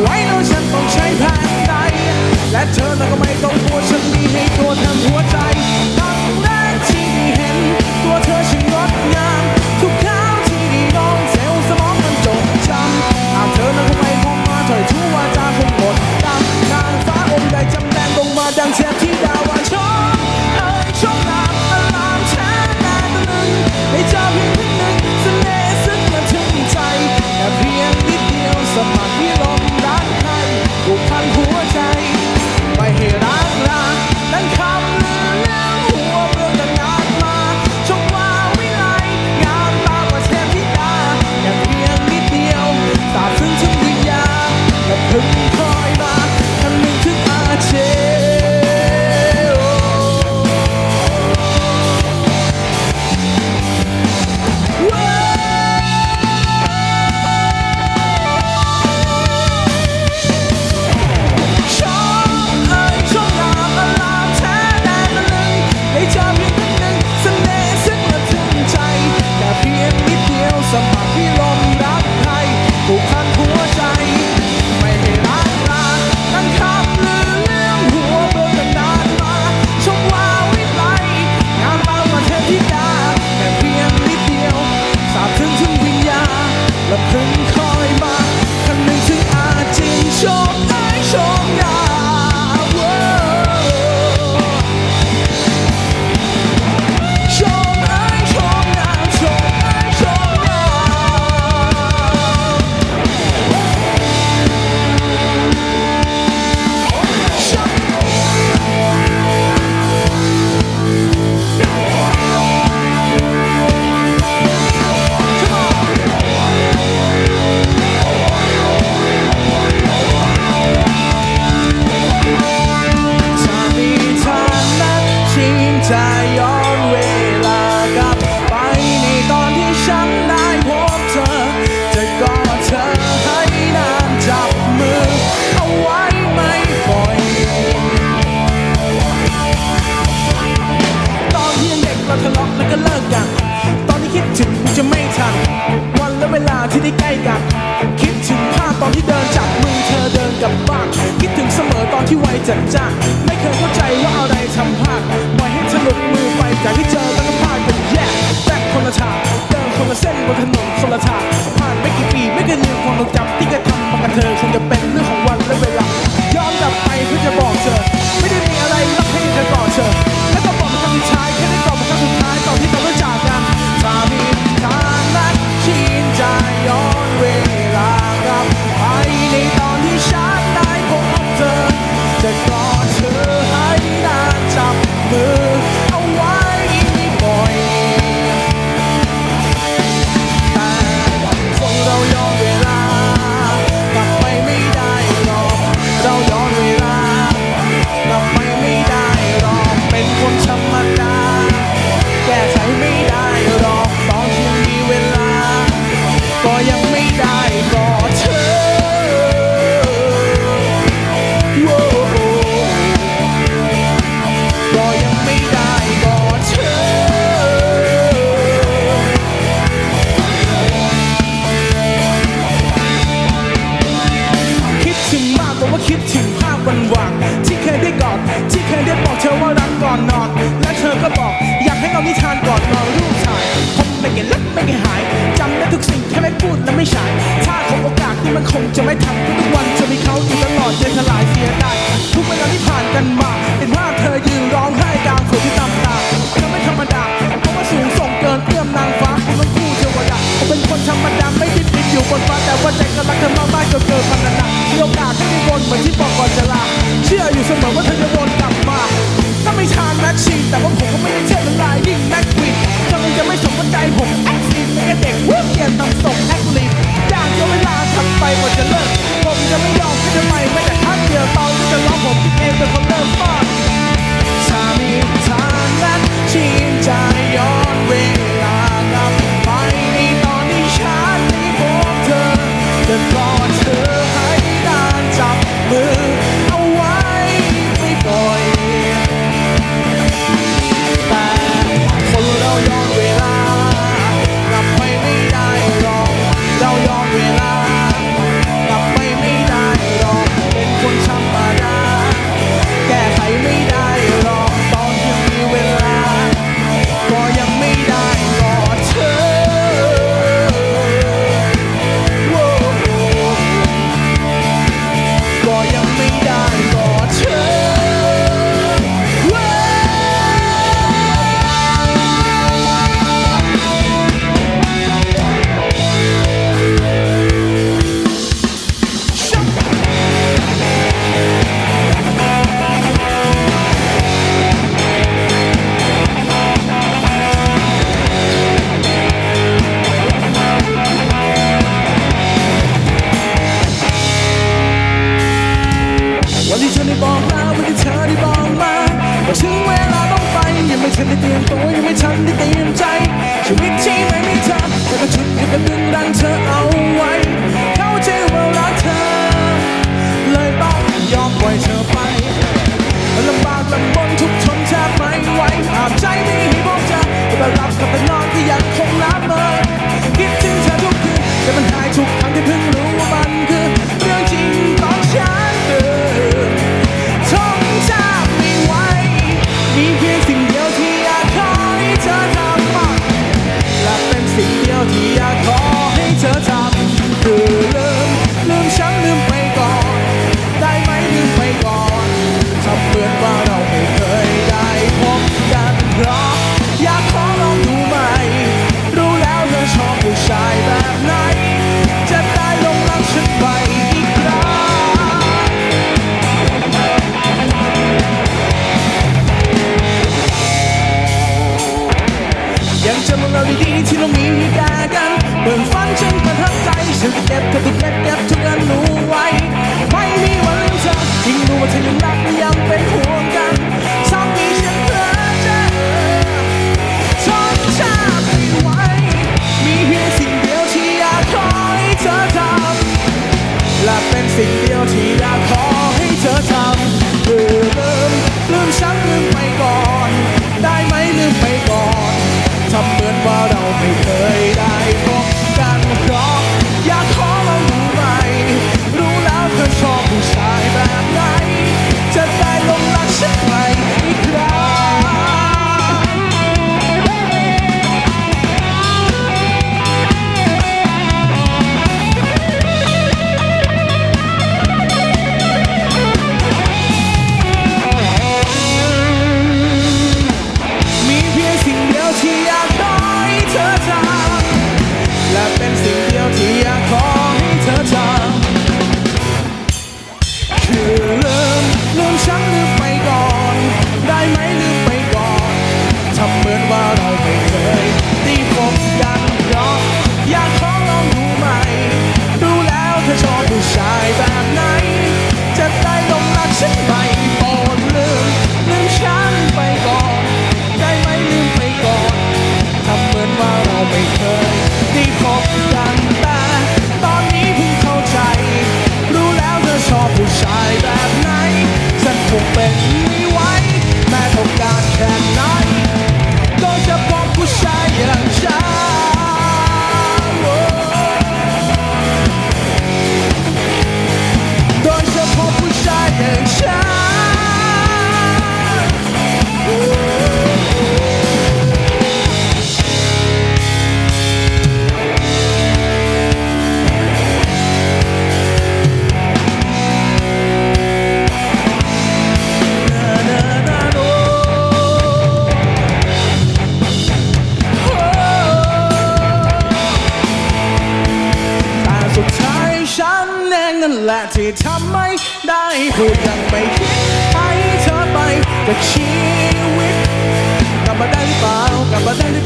why don't you? ถ้ย้อนเวลากลับไปในตอนที่ฉันได้พบเธอ จะกอดเธอให้นานจับมือ เอาไว้ไม่ปล่อย ตอนที่ยังเด็กเราทะเลาะแล้วก็เลิกกัน ตอนที่คิดถึงกูจะไม่ทัวันและเวลาที่ได้ใกล้กัน คิดถึงภาพตอนที่เดินจับมือเธอเดินกับบ้างคิดถึงเสมอตอนที่วัยจัดจ้าไม่เคยเข้าใจว่าอะไรทำพลาด อยู่เสมอว่าเธอจะวนกลับมาถ้าไม่ชาแม็กชีแต่ว่าผมก็ไม่ได้เชื่อลายยิ่งแม็กวินเธอคงจะไม่สมใจผมแอคซีนไม่กระเด็กเพื่อเกียรติต่ำส่งแอคลีนอยากจนเวลาทำไปกว่าจะเลิกผมจะไม่ยอมที่จะไมไม้แต่ท่านเดียวเตาจะล้อผมเองเป็นคนเริ่มต้น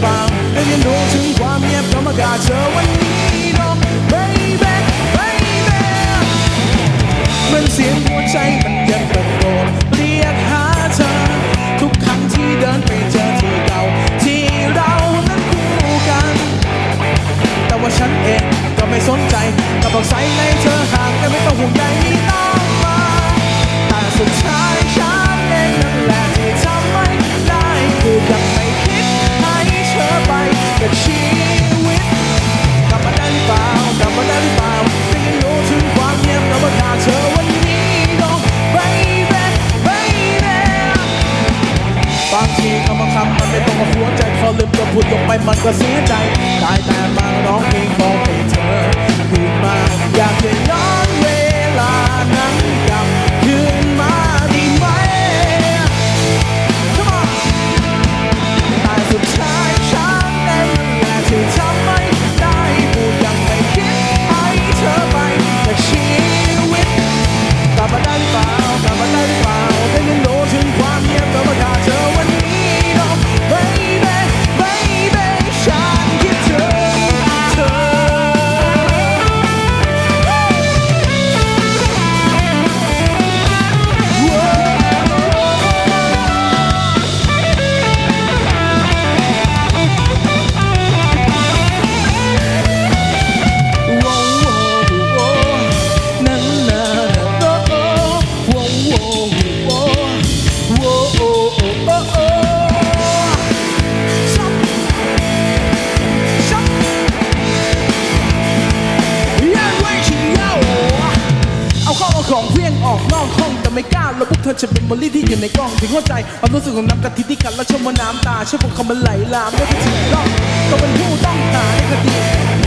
bomb, and you know มอรี่ที่อยู่ในกล้องถึงหัวใจความรู้สึกของน้ำกะทิที่กัดแล้ะชมว่าน้ำตาเชื่อยพวกเขามันไหลลามไม่วยวิธีต้องก็เป็นผู้ต้องหาในคดี